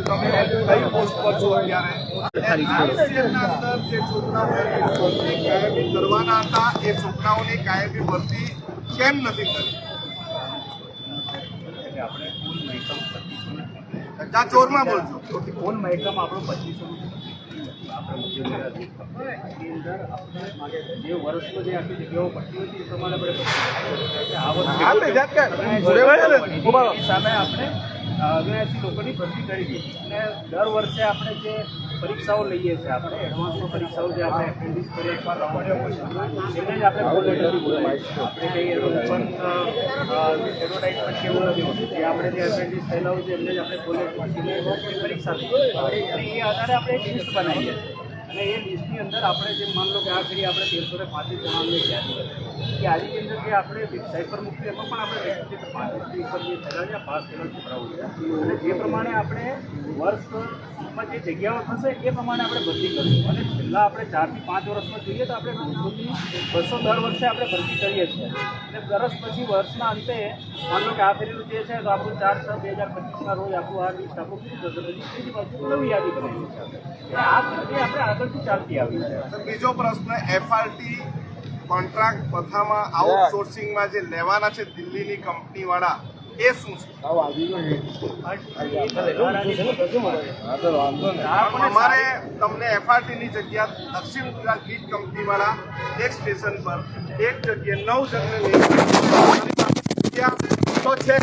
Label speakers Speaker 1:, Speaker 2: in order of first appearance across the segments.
Speaker 1: તમે કઈ પોસ્ટ પર છો અત્યારે કાયમી કરવાના હતા એ છોકરાઓની કાયમી ભરતી કેમ નથી કરી ચોરમાં બોલજો
Speaker 2: કોણ મહેકમ આપણો પચીસો સામે આપણે ઓગણસી લોકોની ભરતી કરી હતી અને દર વર્ષે આપણે જે પરીક્ષાઓ લઈએ છીએ આપણે એડવાન્સમાં પરીક્ષાઓ જે આપણે એપ્રેન્ટિસ કરીએ એને જ આપણે આપણે કઈ ઓપન એડવર્ટાઇઝમેન્ટ કેવું નથી હોતું. જે આપણે જે એપ્રેન્ટિસ થયેલા હોય છે, એમને જ આપણે કોલેજમાં પરીક્ષા લઈએ. અને એ આધારે આપણે એક લિસ્ટ બનાવીએ અને એ લિસ્ટની અંદર આપણે જે માન લો કે આ કરી આપણે તેરસો ને પાંત્રીસ જણાની યાદી કરી કે આની જે આપણે વેબસાઇટ પર મૂકીએ, એમાં પણ આપણે વ્યક્તિગત પાંત્રીસથી ઉપર જે થયેલા પાસ થયેલા છે, અને જે પ્રમાણે આપણે વર્ષમાં જે જગ્યાઓ થશે, એ પ્રમાણે આપણે ભરતી કરીશું. અને છેલ્લા આપણે ચારથી પાંચ વર્ષમાં જોઈએ તો આપણે દોઢસોથી બસો દર વર્ષે આપણે ભરતી કરીએ છીએ. અને વર્ષ પછી વર્ષના અંતે માન કે આ ફેરીનું જે છે, તો આપણું ચાર છ બે હજાર પચીસના રોજ આપણું આ લિસ્ટ આપણું પૂરું થશે? પછી ત્રીજી બાજુ નવી યાદી બનાવી છે. આ આપણે આગળથી ચાલતી આવી છે
Speaker 1: બીજો પ્રશ્ન, એફઆરટી કોન્ટ્રાક્ટ પ્રથામાં આઉટસોર્સિંગમાં જે લેવાના છે દિલ્હીની કંપનીવાળા એ શું છે? અમારે તમને એફઆરટીની જગ્યા દક્ષિણ ગુજરાત વીજ કંપનીવાળા એક સ્ટેશન પર એક જગ્યાએ નવ જણને તો છે.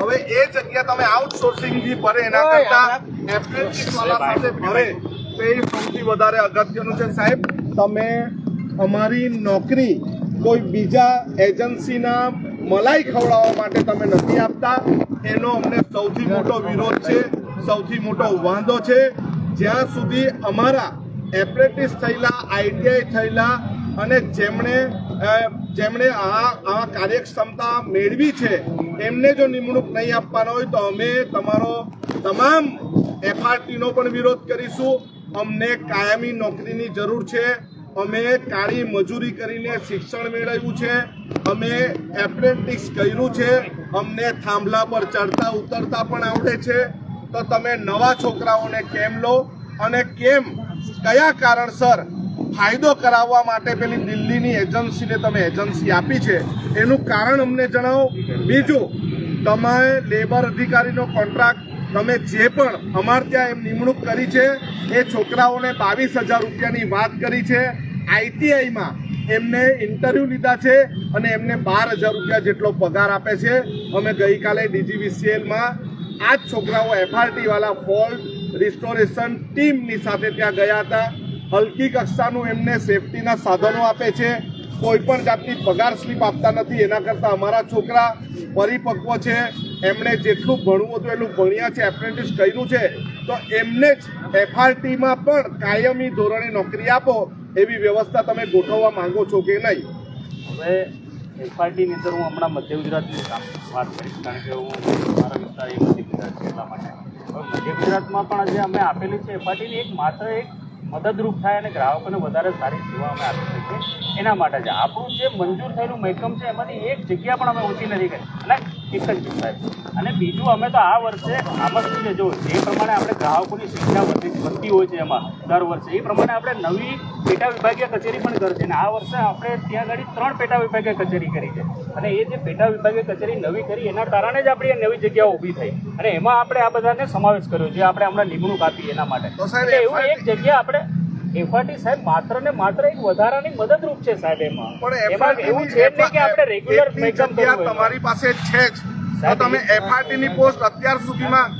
Speaker 1: હવે એ જગ્યા તમે આઉટસોર્સિંગથી ભરે એના કરતા એપ્રેન્ટિસ વાળા સાથે ભરે તો એ સૌથી વધારે અગત્યનું છે. સાહેબ તમે અમારી નોકરી કોઈ બીજા એજન્સીના મલાઈ ખવડાવવા માટે તમે નથી આપતા. એનો અમને સૌથી મોટો વિરોધ છે, સૌથી મોટો વાંધો છે. જ્યાં સુધી અમારા એપ્રેન્ટિસ થયેલા, આઈટીઆઈ થયેલા અને જેમણે જેમણે આ આ કાર્યક્ષમતા મેળવી છે, એમને જો નિમણૂક નહીં આપવાનો હોય તો અમે તમારો તમામ એફઆરટીનો પણ વિરોધ કરીશું. અમને કાયમી નોકરીની જરૂર છે. અમે કાળી મજૂરી કરીને શિક્ષણ મેળવ્યું છે. અમે એપ્રેન્ટિસ કર્યું છે. અમને થાંભલા પર ચડતા ઉતરતા પણ આવડે છે. તો તમે નવા છોકરાઓને કેમ લો? અને કેમ? કયા કારણસર ફાયદો કરાવવા માટે પેલી દિલ્હીની એજન્સીને તમે એજન્સી આપી છે? એનું કારણ અમને જણાવો. બીજું તમે લેબર અધિકારીનો કોન્ટ્રાક્ટ તમે જે પણ અમારે ત્યાં એમ નિમણૂક કરી છે, એ છોકરાઓને બાવીસ હજાર રૂપિયાની વાત કરી છે. આઈટીઆઈમાં એમને ઇન્ટરવ્યૂ લીધા છે અને એમને બાર હજાર રૂપિયા જેટલો પગાર આપે છે. અમે ગઈકાલે ડીજીવીસીએલમાં આ જ છોકરાઓ એફઆરટીવાલા ફોલ્ટ રિસ્ટોરેશન ટીમની સાથે ત્યાં ગયા હતા. હલકી કક્ષાનું એમને સેફટીના સાધનો આપે છે. કોઈ પણ જાતની પગાર સ્લીપ આપતા નથી. એના કરતાં અમારા છોકરા પરિપક્વ છે. એમણે જેટલું ભણવું હતું એટલું ભણ્યા છે. એપ્રેન્ટિસ કર્યું છે. તો એમને જ એફઆરટીમાં પણ કાયમી ધોરણે નોકરી આપો. એવી વ્યવસ્થા તમે ગોઠવવા માંગો છો કે નહીં?
Speaker 2: હવે એફઆરટીની અંદર હું હમણાં મધ્ય ગુજરાતની વાત કરીશ, કારણ કે હું મારા વિસ્તાર એ મધ્ય ગુજરાત છે એટલા માટે. હવે મધ્ય ગુજરાતમાં પણ જે અમે આપેલી છે એફઆરટીની એક માત્ર એક મદદરૂપ થાય અને ગ્રાહકોને વધારે સારી સેવા અમે આપી શકીએ. એના માટે છે આપણું જે મંજૂર થયેલું મહેકમ છે એમાંથી એક જગ્યા પણ અમે ઓછી નથી કરી. અને એક સાહેબ અને બીજું અમે તો આ વર્ષે આમાં શું છે જો જે પ્રમાણે આપણે ગ્રાહકોની સંખ્યા વધી વધતી હોય છે એમાં દર વર્ષે. એ પ્રમાણે આપણે નવી પેટા વિભાગીય કચેરી પણ કરી છે. અને આ વર્ષે આપણે ત્યાં આગળ ત્રણ પેટા વિભાગીય કચેરી કરી છે. અને એ જે પેટા વિભાગીય કચેરી નવી કરી એના કારણે જ આપણી નવી જગ્યાઓ ઊભી થઈ. અને એમાં આપણે આ બધાને સમાવેશ કર્યો જે આપણે હમણાં નિમણૂક આપી એના માટે. એવું એક જગ્યા આપણે એફઆરટી સાહેબ માત્ર ને માત્ર એક વધારાની મદદરૂપ છે સાહેબ એમાં.
Speaker 1: પણ
Speaker 2: એમાં એવું છે કે આપણે રેગ્યુલર.
Speaker 1: તમારી પાસે છે જ. તો તમે એફઆરટી ની પોસ્ટ અત્યાર સુધીમાં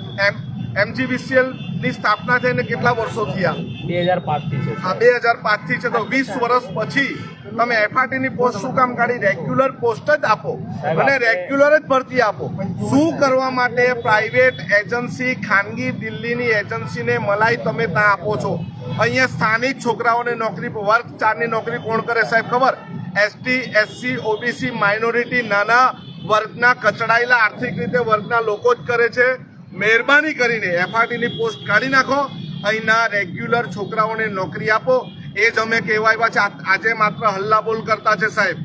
Speaker 1: એમજીવીસીએલની સ્થાપના થઈને કેટલા વર્ષો થયા?
Speaker 2: બે હજાર પાંચથી છે
Speaker 1: હા બે હજાર પાંચથી છે તો વીસ વર્ષ પછી તમે એફઆરટી ની પોસ્ટ શું કામ કાઢી? રેગ્યુલર પોસ્ટ જ આપો અને રેગ્યુલર જ ભરતી આપો. શું કરવા માટે પ્રાઇવેટ એજન્સી ખાનગી દિલ્હીની એજન્સીને મલાઈ તમે ત્યાં આપો છો? અહીંયા સ્થાનિક છોકરાઓને નોકરી વર્ગ ચારની નોકરી કોણ કરે સાહેબ ખબર? એસટી એસસી ઓબીસી માઇનોરિટી નાના વર્ગના કચડાયેલા આર્થિક રીતે વર્ગના લોકો જ કરે છે. મહેરબાની કરીને એફઆરટીની પોસ્ટ કાઢી નાખો. અહીંના રેગ્યુલર છોકરાઓને નોકરી આપો. એ જ અમે કહેવાય છે. આ- આજે માત્ર હલ્લાબોલ કરતા છે સાહેબ.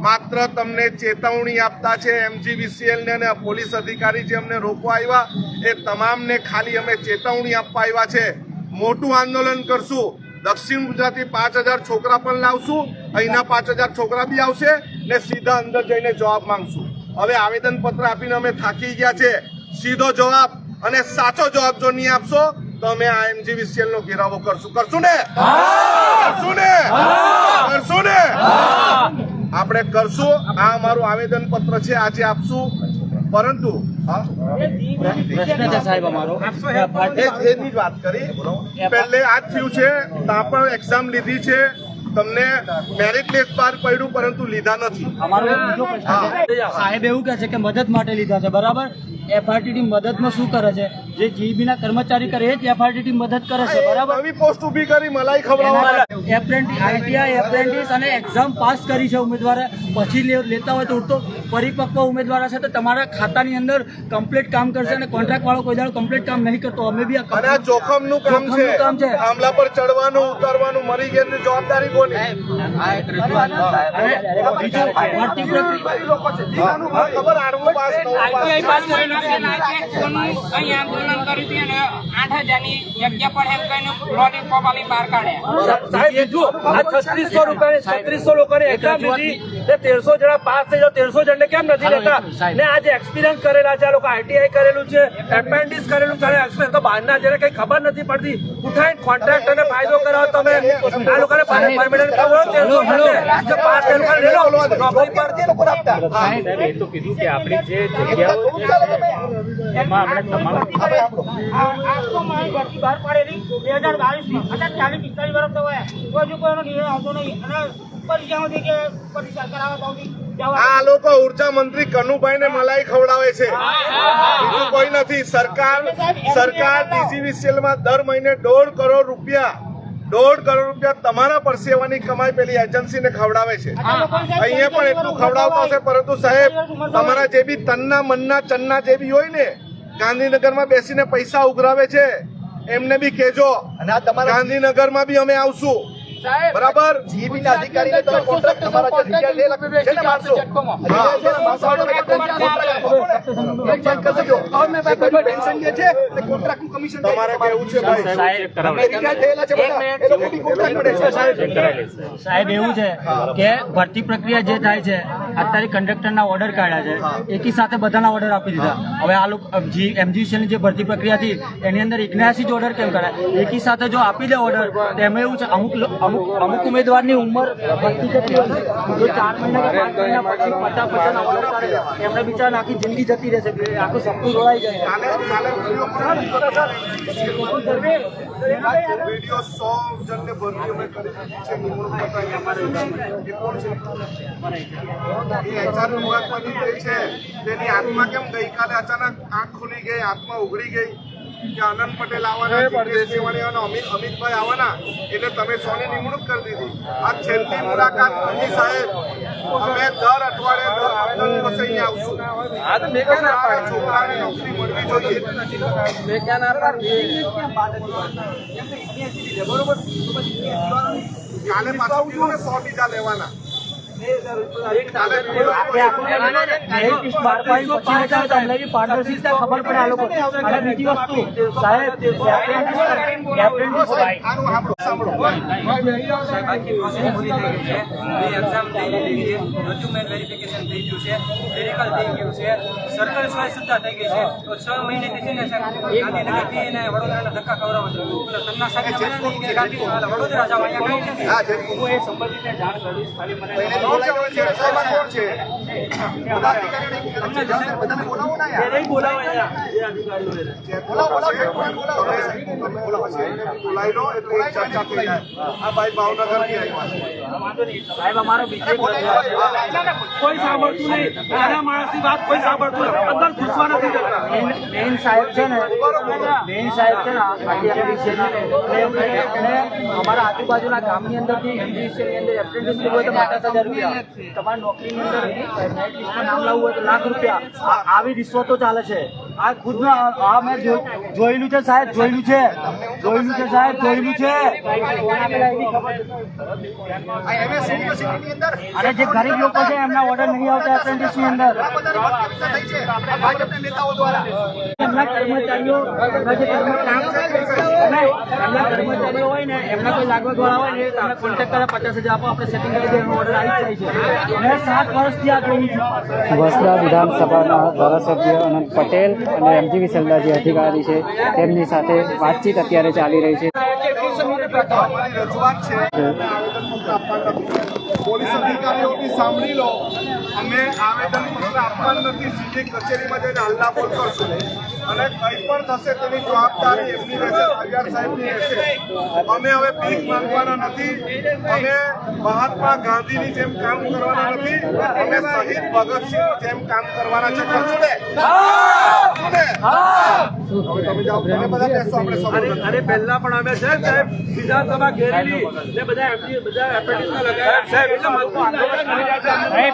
Speaker 1: માત્ર તમને ચેતવણી આપતા છે એમજીવીસીએલને અને પોલીસ અધિકારી જે અમને રોકવા આવ્યા, એ તમામને ખાલી અમે ચેતવણી આપવા આવ્યા છે. મોટું આંદોલન કરશું. દક્ષિણ ગુજરાતી પાંચ હજાર છોકરા પણ લાવશું અહીંના પાંચ હજાર છોકરા બી આવશે ને સીધા અંદર જઈને જવાબ માંગશું. હવે આવેદન પત્ર આપીને અમે થાકી ગયા છે. સીધો જવાબ અને સાચો જવાબ જો નહીં આપશો તો અમે આ એમજીવીસીએલ નો ઘેરાવો કરશું. કરશું ને? કરશું ને? કરશું ને? આપણે કરશું. આ અમારું આવેદન પત્ર છે. આજે આપશું. પરંતુ હા?
Speaker 3: પ્રશ્ન છે સાહેબ
Speaker 1: એની જ વાત કરી. પહેલે આજ થયું છે ત્યાં પણ એક્ઝામ લીધી છે. તમને મેરિટ લિસ્ટ બહાર પડ્યું પરંતુ લીધા નથી.
Speaker 3: અમારો બીજો પ્રશ્ન સાહેબ એવું કહે છે કે મદદ માટે લીધા છે બરાબર? એફઆરટીટી મદદમાં શું કરે છે? જે જીબી ના કર્મચારી કરે એ જ એફઆરટીટી મદદ કરે છે બરાબર?
Speaker 1: નવી પોસ્ટ ઊભી કરી મલાઈ ખવડાવવા
Speaker 3: એપ્રેન્ટિસ આઈટીઆઈ એપ્રેન્ટિસ અને એક્ઝામ પાસ કરી છે ઉમેદવારે. પછી લેતા હોય તો તો પરિપક્વ ઉમેદવાર હશે તો તમારા ખાતાની અંદર કમ્પ્લીટ કામ કરશે અને કોન્ટ્રાક્ટ વાળો કોઈ દાડો કમ્પ્લીટ કામ નહીં કરતો. અમે બી આ
Speaker 1: અને આ જોખમનું કામ છે.
Speaker 3: કામ છે.
Speaker 1: આમલા પર ચડવાનું ઉતારવાનું મરી ગયેની જવાબદારી કોની?
Speaker 3: અને બીજું
Speaker 1: ખબર આડવું પાસ પાસ.
Speaker 4: આંદોલન કર્યું હતું અને આઠ હજારની જગ્યા પર એમ કહીને લોલીપોપ પોપાલી બહાર કાઢ્યા.
Speaker 5: સાહેબ જુઓ આ છત્રીસો રૂપિયા છત્રીસો લોકોની એક્ઝામ લીધી. તેરસો જણા પાસ થઈ જાવ તેરસો જણને કેમ નથી લેતા? ને આજે એક્સપિરિયન્સ કરેલા છે આ લોકો આઈટીઆઈ કરેલું છે એપેન્ડિક્સ કરેલું કરે એક્સપિરિયન્સ તો બહારના જેને કઈ ખબર નથી પડતી. ઉઠાઈને કોન્ટ્રાક્ટ અને ફાયદો કરાવો તમે. આ લોકોને પરમિનન્ટ કરો તેરસો જણને પાસ થયેલું લે લો. નોકરી પર.
Speaker 2: સાહેબ એ તો કીધું કે આપણી જે જગ્યાઓ
Speaker 4: બહાર પાડેલી. બે હજાર બાવીસમાં. અત્યારે ચાલીસ પિસ્તાલીસ વર્ષ થયા કોઈ હજુ કોઈનો નિર્ણય આવતો નહીં. અને પરીક્ષા સુધી કે પરીક્ષા કરાવવા તો બી
Speaker 1: આ લોકો ઊર્જા મંત્રી કનુભાઈ ને મલાઈ ખવડાવે છે. બીજું કોઈ નથી. સરકાર સરકાર ડીજીવીસીએલમાં દર મહિને દોઢ કરોડ રૂપિયા દોઢ કરોડ રૂપિયા તમારા પરસેવાની કમાઈ પેલી એજન્સીને ખવડાવે છે. અહીંયા પણ એટલું ખવડાવતા હશે પરંતુ સાહેબ તમારા જે બી તનના મનના ચન્ના જે બી હોય ને ગાંધીનગરમાં બેસીને પૈસા ઉઘરાવે છે એમને બી કહેજો. ગાંધીનગરમાં બી અમે આવશું. બરાબર
Speaker 6: અધિકારીને તમે કોન્ટ્રાક્ટ તમારા જે જગ્યા લે લખી છે ને માણસો
Speaker 1: તમારે કેવું છે ભાઈ
Speaker 2: સાહેબ
Speaker 3: એવું છે કે ભરતી પ્રક્રિયા જે થાય છે અત્યારે કંડક્ટરના ઓર્ડર કાઢ્યા છે એકી સાથે બધાના ઓર્ડર આપી દીધા હવે આ લોકો ની જે ભરતી પ્રક્રિયા હતી એની અંદર ઇગ્નાસી જ ઓર્ડર કેમ કરાય એકી સાથે જો આપી દે ઓર્ડર તો એમાં એવું છે અમુક અમુક ઉમેદવારની ઉંમર વધતી જતી હોય જો ચાર મહિના કે પાંચ મહિના પછી પચાસ પચાસ એમને બિચારા આખી જિંદગી જતી રહેશે આખું સપનું જોડાઈ જાય.
Speaker 1: તેની આત્મા કેમ ગઈકાલે અચાનક આંખ ખુલી ગઈ આત્મા ઉઘડી ગઈ કે આનંદ પટેલ આવવાના અમિત અમિતભાઈ આવવાના એટલે તમે સોની નિમણૂક કરી દીધી. આ છેલ્લી મુલાકાત અમિત સાહેબ. અમે દર અઠવાડિયે દર પંદર દિવસે અહીંયા આવશું. છોકરાને નોકરી મળવી જોઈએ. કાલે પાછા સો બીજા લેવાના.
Speaker 3: પારદર્શિતા ખબર પડે આ લોકો અને
Speaker 4: થઈ ગયું છે મેડિકલ થઈ ગયું છે સર્કલ ચોઈસ સુદ્ધા થઈ ગઈ છે તો છ મહિનેથી છે ને ગાંધીનગરથી એને વડોદરાના ધક્કા ખવડાવો તમના ગાંધી વડોદરા જાવ
Speaker 1: હા
Speaker 2: એ સંબંધિત જાણ કરીશ મને
Speaker 1: સાહેબ ના
Speaker 3: અમારો.
Speaker 5: કોઈ સાંભળતું નહીં. નાના માણસની વાત કોઈ સાંભળતું નહીં. અંદર ઘૂસવા નથી
Speaker 3: બેન સાહેબ છે ને મેઇન સાહેબ છે ને આખી ના અમારા આજુબાજુના ગામની ની અંદર એપ્રેન્ટિસ હોય તો રૂપિયા તમારી નોકરીની અંદર નામ લાવવું હોય તો લાખ રૂપિયા. આવી રિશ્વતો ચાલે છે. આ ખુદ આ- મેં જોયેલું છે સાહેબ જોયેલું છે. જોયેલું છે સાહેબ જોયેલું છે. અને જે ગરીબ લોકો છે એમના ઓર્ડર નહીં આવતા એપ્રેન્ટિસની અંદર એમના કર્મચારીઓ જે કર્મચારીઓ અને એમના કર્મચારીઓ હોય ને એમના કોઈ લાગવગ વાળા હોય ને તમને કોન્ટેક્ટ કરે પચાસ હજાર આપો આપણે સેટિંગ કરી દઈએ ઓર્ડર આવી જાય છે. મેં સાત વર્ષથી આ જોયું છે?
Speaker 7: વસરા વિધાનસભાના ધારાસભ્ય અનંત પટેલ અને એમજીવી સલ્લા જે અધિકારી છે. તેમની સાથે વાતચીત અત્યારે ચાલી રહી છે.
Speaker 1: પોલીસ અધિકારીઓની સાંભળી લો. અમે આવેદનપત્ર આપવાનું નથી. સીધી કચેરીમાં જઈને હલ્લાબોલ કરશું. અને કંઈ પણ થશે તેની જવાબદારી એમની રહેશે ફરિયાદ સાહેબની રહેશે. અમે હવે ભીખ માંગવાના નથી. અમે મહાત્મા ગાંધીની જેમ કામ કરવાના નથી. અમે શહીદ ભગતસિંહ જેમ કામ કરવાના છે. કરશું
Speaker 5: અને પહેલા પણ અમે ને સાહેબ. વિધાનસભા ઘેરેલી. બધા બધા લગાવ્યા સાહેબ એટલે